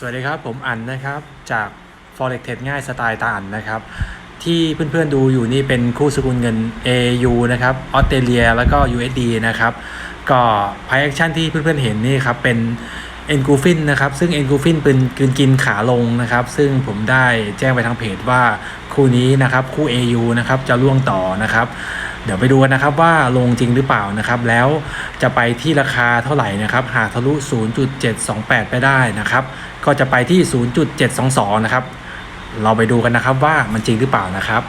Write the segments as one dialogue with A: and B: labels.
A: สวัสดีครับ ผมอันนะครับจาก Forex Trade ง่ายสไตล์ตาอันนะครับ ที่เพื่อนๆดูอยู่นี่เป็นคู่สกุลเงิน AU นะครับออสเตรเลียแล้วก็ USD นะครับ ก็พายแอคชั่นที่เพื่อนๆเห็นนี่ครับ เป็น e n g u f i n นะครับ ซึ่ง e n g u f i n เป็นกืนกินขาลงนะครับ ซึ่งผมได้แจ้งไปทางเพจว่าคู่นี้นะครับ คู่ AU นะครับจะล่วงต่อนะครับ เดี๋ยวไปดูกันนะครับว่าลงจริงหรือเปล่านะครับ แล้วจะไปที่ราคาเท่าไหร่นะครับ หากทะลุ 0.728 ไปได้นะครับ ก็จะไปที่ 0.722 นะครับ เราไปดูกันนะครับว่ามันจริงหรือเปล่านะครับ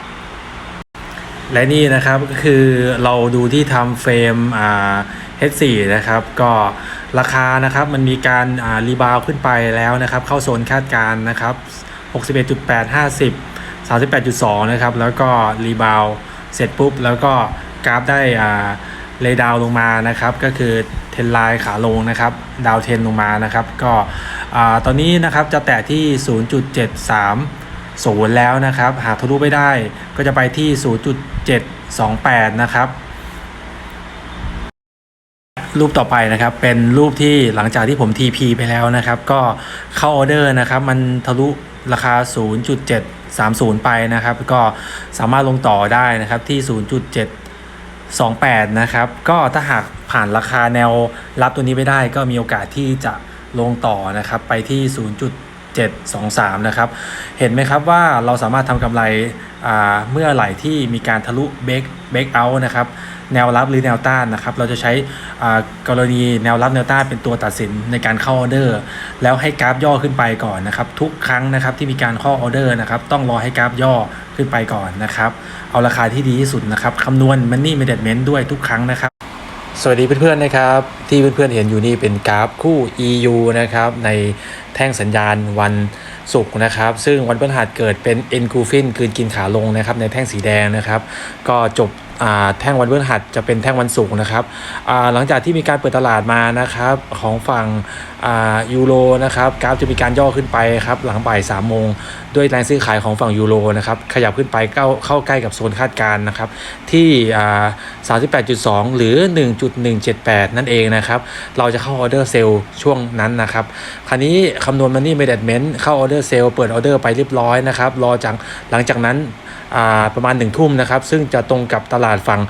A: และนี่นะครับก็คือเราดูที่ทำเฟรมอ่า H4 นะครับ ก็ราคานะครับมันมีการอ่ารีบาวขึ้นไปแล้วนะครับ เข้าโซนคาดการณ์นะครับ 61.8 50 38.2 นะครับ แล้วก็รีบาว เสร็จปุ๊บแล้วก็กราฟได้อ่าเลดาวลงมานะครับก็คือเทนไลน์ขาลงนะครับดาวเทนลงมานะครับก็ตอนนี้นะครับจะแตะที่ 0.730 แล้วนะครับ หากทะลุไม่ได้ก็จะไปที่ 0.728 นะครับ รูปต่อไปนะครับ เป็นรูปที่หลังจากที่ผม TP ไปแล้วนะครับ ก็เข้าออเดอร์นะครับ มันทะลุราคา 0.730 ไปนะครับ ก็สามารถลงต่อได้นะครับที่ 0.728 นะครับ ก็ถ้าหากผ่านราคาแนวรับตัวนี้ไม่ได้ ก็มีโอกาสที่จะลงต่อนะครับไปที่ 0. 723 นะครับ เห็นไหมครับว่าเราสามารถทำกำไรเมื่อไหร่ที่มีการทะลุเบรกเบรกเอาท์นะครับ แนวรับหรือแนวต้านนะครับ เราจะใช้กรณีแนวรับแนวต้านเป็นตัวตัดสินในการเข้าออเดอร์ แล้วให้กราฟย่อขึ้นไปก่อนนะครับ ทุกครั้งนะครับที่มีการเข้าออเดอร์นะครับต้องรอให้กราฟย่อขึ้นไปก่อนนะครับ เอาราคาที่ดีที่สุดนะครับคำนวณ Money Management ด้วยทุกครั้งนะครับ สวัสดีเพื่อนๆนะครับ ที่เพื่อนๆเห็นอยู่นี่เป็นกราฟคู่ EU นะครับในแท่งสัญญาณวันศุกร์นะครับ ซึ่งวันพฤหัสเกิดเป็น e n g u f i n คืนกินขาลงนะครับในแท่งสีแดงนะครับ ก็จบแท่งวันพฤหัสจะเป็นแท่งวันศุกร์นะครับหลังจากที่มีการเปิดตลาดมานะครับของฝั่ง ยูโรนะครับกราฟจะมีการย่อขึ้นไปครับหลังบ่ายสามโมงด้วยแรงซื้อขายของฝั่งยูโรนะครับขยับขึ้นไปเข้าเข้าใกล้กับโซนคาดการณ์นะครับที่อ่า38.2หรือ1.178นั่นเองนะครับเราจะเข้าออเดอร์เซลล์ช่วงนั้นนะครับคราวนี้คำนวณมันนี่ management เข้าออเดอร์เซลล์เปิดออเดอร์ไปเรียบร้อยนะครับรอจากหลังจากนั้นประมาณ 1 ทุ่มนะครับ ซึ่งจะตรงกับตลาดฝั่ง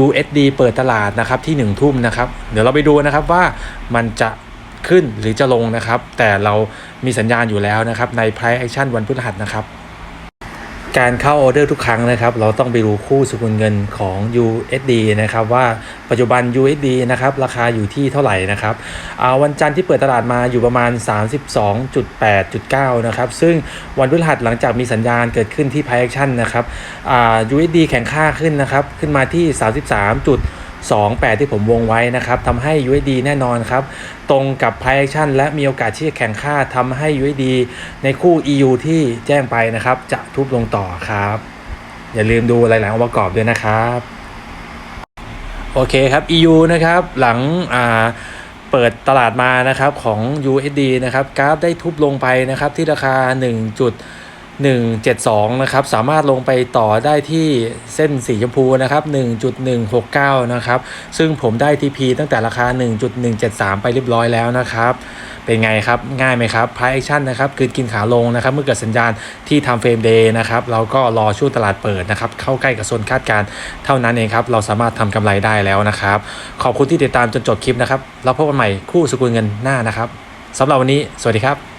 A: USD เปิดตลาดนะครับที่ 1 ทุ่มนะครับ เดี๋ยวเราไปดูนะครับว่ามันจะ ขึ้นหรือจะลงนะครับ แต่เรามีสัญญาณอยู่แล้วนะครับ ใน price action วันพฤหัสนะครับ การเข้าออเดอร์ทุกครั้งนะครับ เราต้องไปดูคู่สกุลเงินของ USD นะครับว่าปัจจุบัน USD นะครับราคาอยู่ที่เท่าไหร่นะครับวันจันทร์ที่เปิดตลาดมาอยู่ประมาณ 32.8.9 นะครับ ซึ่งวันพฤหัสหลังจากมีสัญญาณเกิดขึ้นที่ Price Action นะครับ USD แข็งค่าขึ้นนะครับขึ้นมาที่ 33. 28 ที่ผมวงไว้นะครับทำให้ USD แน่นอนครับ ตรงกับ Price Action และมีโอกาสที่จะแข่งค่าทำให้ USD ในคู่ EU ที่แจ้งไปนะครับ จะทุบลงต่อครับ อย่าลืมดูหลายๆองค์ประกอบด้วยนะครับ โอเคครับ EU นะครับหลังอ่าเปิดตลาดมานะครับของ USD นะครับกราฟได้ทุบลงไปนะครับที่ราคา 172 นะครับ สามารถลงไปต่อได้ที่เส้นสีชมพูนะครับ 1.169 นะครับ ซึ่งผมได้ TP ตั้งแต่ราคา 1.173 ไปเรียบร้อยแล้วนะครับ เป็นไงครับ ง่ายไหมครับ Price Action นะครับ คือกินขาลงนะครับ เมื่อเกิดสัญญาณที่ทำเฟรมเดย์นะครับ เราก็รอช่วงตลาดเปิดนะครับ เข้าใกล้กับโซนคาดการเท่านั้นเองครับ เราสามารถทำกำไรได้แล้วนะครับ ขอบคุณที่ติดตามจนจบคลิปนะครับ เราพบกันใหม่คู่สกุลเงินหน้านะครับสำหรับวันนี้ สวัสดีครับ